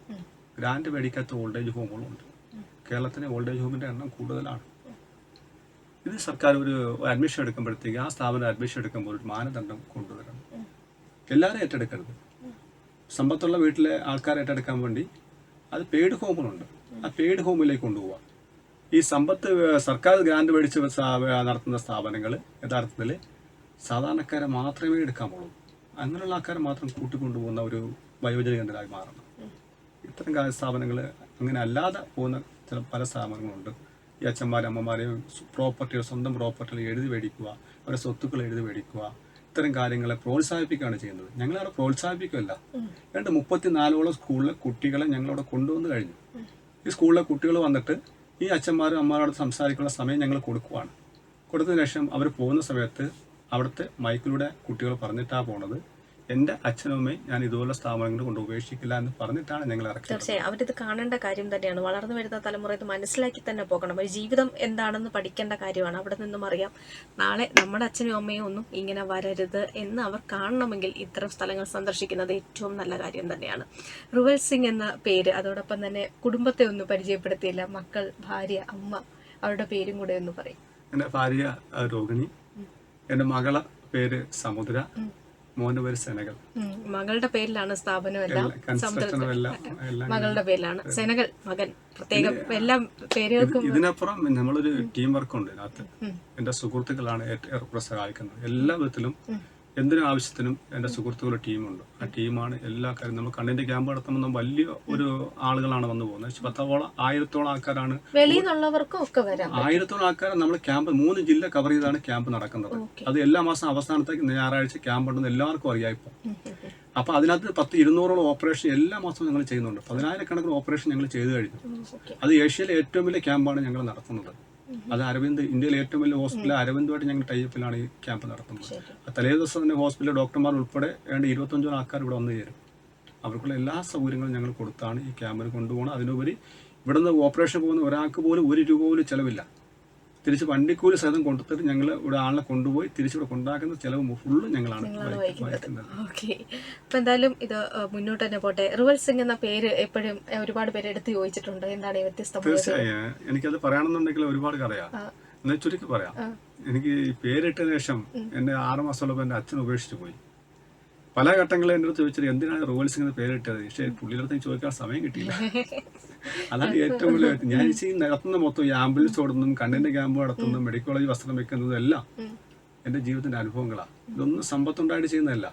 ഗ്രാൻഡ് മേടിക്കാത്ത ഓൾഡേജ് ഹോമുകളുണ്ട് കേരളത്തിന് ഓൾഡേജ് ഹോമിന്റെ എണ്ണം കൂടുതലാണ്. ഇത് സർക്കാർ ഒരു അഡ്മിഷൻ എടുക്കുമ്പോഴത്തേക്ക് ആ സ്ഥാപനം അഡ്മിഷൻ എടുക്കുമ്പോൾ ഒരു മാനദണ്ഡം കൊണ്ടുവരണം. എല്ലാവരും ഏറ്റെടുക്കരുത്. സമ്പത്തുള്ള വീട്ടിലെ ആൾക്കാരെ ഏറ്റെടുക്കാൻ വേണ്ടി അത് പെയ്ഡ് ഹോമുകളുണ്ട് ആ പെയ്ഡ് ഹോമിലേക്ക് കൊണ്ടുപോവാം. ഈ സമ്പത്ത് സർക്കാർ ഗ്രാൻഡ് മേടിച്ച് നടത്തുന്ന സ്ഥാപനങ്ങൾ യഥാർത്ഥത്തിൽ സാധാരണക്കാരെ മാത്രമേ എടുക്കാൻ പാടുള്ളൂ അങ്ങനെയുള്ള ആൾക്കാരെ മാത്രം കൂട്ടിക്കൊണ്ടുപോകുന്ന ഒരു വയോജന കേന്ദ്രമായി മാറണം ഇത്തരം സ്ഥാപനങ്ങൾ അങ്ങനെ അല്ലാതെ പോകുന്ന ചില പല സ്ഥാപനങ്ങളുണ്ട്. ഈ അച്ഛന്മാരും അമ്മമാരെയും പ്രോപ്പർട്ടികൾ സ്വന്തം പ്രോപ്പർട്ടികൾ എഴുതി മേടിക്കുക അവരുടെ സ്വത്തുക്കൾ എഴുതി മേടിക്കുക ഇത്തരം കാര്യങ്ങളെ പ്രോത്സാഹിപ്പിക്കുകയാണ് ചെയ്യുന്നത്. ഞങ്ങളവിടെ പ്രോത്സാഹിപ്പിക്കുകയല്ല. രണ്ട് മുപ്പത്തിനാലോളം സ്കൂളിലെ കുട്ടികളെ ഞങ്ങളവിടെ കൊണ്ടുവന്ന് കഴിഞ്ഞു. ഈ സ്കൂളിലെ കുട്ടികൾ വന്നിട്ട് ഈ അച്ഛന്മാരും അമ്മമാരോട് സംസാരിക്കുന്ന സമയം ഞങ്ങൾ കൊടുക്കുവാണ്. കൊടുത്തതിന് ശേഷം അവർ പോകുന്ന സമയത്ത് അവിടുത്തെ മൈക്കിലൂടെ കുട്ടികൾ പറഞ്ഞിട്ടാണ് പോണത്. എന്റെ അച്ഛനും അമ്മയും ഞാൻ ഇതുപോലെ സ്ഥാപനങ്ങൾ കൊണ്ട് ഉപേക്ഷിക്കില്ല എന്ന് പറഞ്ഞിട്ടാണ് ഞങ്ങൾ ഇറക്കിയത്. തീർച്ചയായും. അവരിത് കാണേണ്ട കാര്യം തന്നെയാണ്. വളർന്നു വരുന്ന തലമുറ ഇത് മനസ്സിലാക്കി തന്നെ പോകണം. ഒരു ജീവിതം എന്താണെന്ന് പഠിക്കേണ്ട കാര്യമാണ്. അവിടെ നിന്നും അറിയാം. നാളെ നമ്മുടെ അച്ഛനും അമ്മയും ഒന്നും ഇങ്ങനെ വരരുത് എന്ന് അവർ കാണണമെങ്കിൽ ഇത്തരം സ്ഥലങ്ങൾ സന്ദർശിക്കുന്നത് ഏറ്റവും നല്ല കാര്യം തന്നെയാണ്. റുവൽ സിംഗ് എന്ന പേര് അതോടൊപ്പം തന്നെ കുടുംബത്തെ ഒന്നും പരിചയപ്പെടുത്തിയില്ല. മക്കൾ ഭാര്യ അമ്മ അവരുടെ പേരും കൂടെ ഒന്ന് പറയും. എന്റെ ഭാര്യ രോഹിണി. എന്റെ മകളെ പേര് സമുദ്ര മോന്റെ പേര് സെനകൾ മകളുടെ പേരിലാണ് എല്ലാം. എല്ലാം മകളുടെ പേരിലാണ്. സെനകൾ മകൻ. പ്രത്യേകം എല്ലാ പേരുകൾക്കും ഇതിനപ്പുറം നമ്മളൊരു ടീം വർക്ക് ഉണ്ട് ഇതിനകത്ത് എന്റെ സുഹൃത്തുക്കളാണ് ഏറെ- ഏറെക്കുറെ സഹായിക്കുന്നത് എല്ലാ വിധത്തിലും എന്തിനും ആവശ്യത്തിനും എന്റെ സുഹൃത്തുക്കളുടെ ടീമുണ്ട്. ആ ടീമാണ് എല്ലാ കാര്യം നമ്മൾ കണ്ണിന്റെ ക്യാമ്പ് നടത്തുമ്പോൾ വലിയ ഒരു ആളുകളാണ് വന്നു പോകുന്നത്. പത്തോളം ആയിരത്തോളം ആൾക്കാരാണ് ആയിരത്തോളം ആൾക്കാർ നമ്മൾ ക്യാമ്പ് മൂന്ന് ജില്ല കവർ ചെയ്താണ് ക്യാമ്പ് നടക്കുന്നത്. അത് എല്ലാ മാസം അവസാനത്തേക്ക് ഞായറാഴ്ച ക്യാമ്പ് ഉണ്ടെന്ന് എല്ലാവർക്കും അറിയാം ഇപ്പം അപ്പൊ അതിനകത്ത് പത്ത് ഇരുന്നൂറോളം ഓപ്പറേഷൻ എല്ലാ മാസവും ഞങ്ങൾ ചെയ്യുന്നുണ്ട്. പതിനായിരക്കണക്കിന് ഓപ്പറേഷൻ ഞങ്ങൾ ചെയ്തു കഴിഞ്ഞു. അത് ഏഷ്യയിലെ ഏറ്റവും വലിയ ക്യാമ്പാണ് ഞങ്ങൾ നടത്തുന്നത്. അത് അരവിന്ദ് ഇന്ത്യയിലെ ഏറ്റവും വലിയ ഹോസ്പിറ്റൽ അരവിന്ദുമായിട്ട് ഞങ്ങൾ ടൈപ്പിലാണ് ഈ ക്യാമ്പ് നടത്തുന്നത്. തലേ ദിവസം തന്നെ ഹോസ്പിറ്റലിലെ ഡോക്ടർമാർ ഉൾപ്പെടെ വേണ്ട ഇരുപത്തഞ്ചോളം ആൾക്കാർ ഇവിടെ വന്നു ചേരും. അവർക്കുള്ള എല്ലാ സൗകര്യങ്ങളും ഞങ്ങൾ കൊടുത്താണ് ഈ ക്യാമ്പിൽ കൊണ്ടുപോകണം. അതിനുപരി ഇവിടുന്ന് ഓപ്പറേഷൻ പോകുന്ന ഒരാൾക്ക് പോലും ഒരു രൂപ പോലും ചിലവില്ല. തിരിച്ച് വണ്ടിക്കൂലി സഹിതം കൊടുത്തിട്ട് ഞങ്ങൾ ഇവിടെ ആളിനെ കൊണ്ടുപോയി തിരിച്ചിവിടെ കൊണ്ടാക്കുന്ന ചിലവ് ഫുള്ള് ഞങ്ങളാണ് അപ്പൊ എന്തായാലും ഇത് മുന്നോട്ട് തന്നെ പോട്ടെ. റുവൽ സിംഗ് എന്ന പേര് എപ്പോഴും ഒരുപാട് പേര് എടുത്ത് ചോദിച്ചിട്ടുണ്ട്. എന്താണ് ഈ വ്യത്യസ്തമായ തീർച്ചയായും. എനിക്കത് പറയണമെന്നുണ്ടെങ്കിൽ ഒരുപാട് കറിയാം. ആ. എന്നാൽ ചുരുക്കി പറയാം. എനിക്ക് ഈ പേരിട്ടതിന് ശേഷം എന്റെ ആറ് എന്റെ അച്ഛൻ ഉപേക്ഷിച്ചു പോയി. പല ഘട്ടങ്ങളിൽ എന്നോട് ചോദിച്ചത് ചോദിച്ചിട്ട് എന്തിനാണ് റോയൽ സിംഗ് എന്ന് പേരിട്ടത്? പക്ഷേ പുള്ളിയുടെ അടുത്ത് ചോദിക്കാൻ സമയം കിട്ടിയില്ല. <laughs> അതാണ് ഏറ്റവും വലിയ. ഞാൻ ഈ നടത്തുന്ന മൊത്തം ഈ ആംബുലൻസ് ഓടുന്നതും കണ്ണിന്റെ ക്യാമ്പ് നടത്തുന്നതും മെഡിക്കൽ കോളേജ് വസ്ത്രം വെക്കുന്നതും എല്ലാം എന്റെ എന്റെ ജീവിതത്തിന്റെ അനുഭവങ്ങളാണ് ഇതൊന്നും സമ്പത്തുണ്ടായിട്ട് ചെയ്യുന്നതല്ല.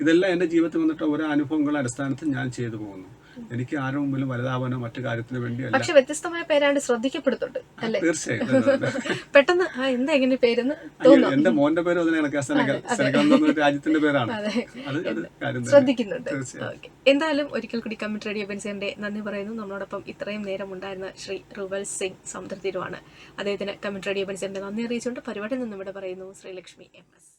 ഇതെല്ലാം എന്റെ ജീവിതത്തിൽ വന്നിട്ട് ഓരോ അനുഭവങ്ങളുടെ അടിസ്ഥാനത്തിൽ ഞാൻ ചെയ്തു പോകുന്നു. എനിക്ക് ആരും മുമ്പിലും വലുതാവാനോ മറ്റു കാര്യത്തിന് വേണ്ടി പക്ഷെ വ്യത്യസ്തമായ പേരാണ് ശ്രദ്ധിക്കപ്പെടുന്നുണ്ട് അല്ലേ? തീർച്ചയായും <laughs> പെട്ടെന്ന് ആ എന്താ എങ്ങനെ പേരെന്ന് തോന്നുന്നു. എന്റെ മോന്റെ പേര് അതിനെ രാജ്യത്തിന്റെ പേരാണ്. ശ്രദ്ധിക്കുന്നുണ്ട്. എന്തായാലും ഒരിക്കൽ കൂടി കമ്മിറ്റ് റേഡിയോ ബെൻസിന്റെ നന്ദി പറയുന്നു. നമ്മളോടൊപ്പം ഇത്രയും നേരം ഉണ്ടായിരുന്ന ശ്രീ റുവൽ സിംഗ് സംതൃപ്തിരുവാണ് അദ്ദേഹത്തിന് കമ്മിറ്റ് റേഡിയോ ബെൻസിന്റെ നന്ദി അറിയിച്ചുകൊണ്ട് പരിപാടി നിന്നും ഇവിടെ പറയുന്നു ശ്രീലക്ഷ്മി എം എസ്.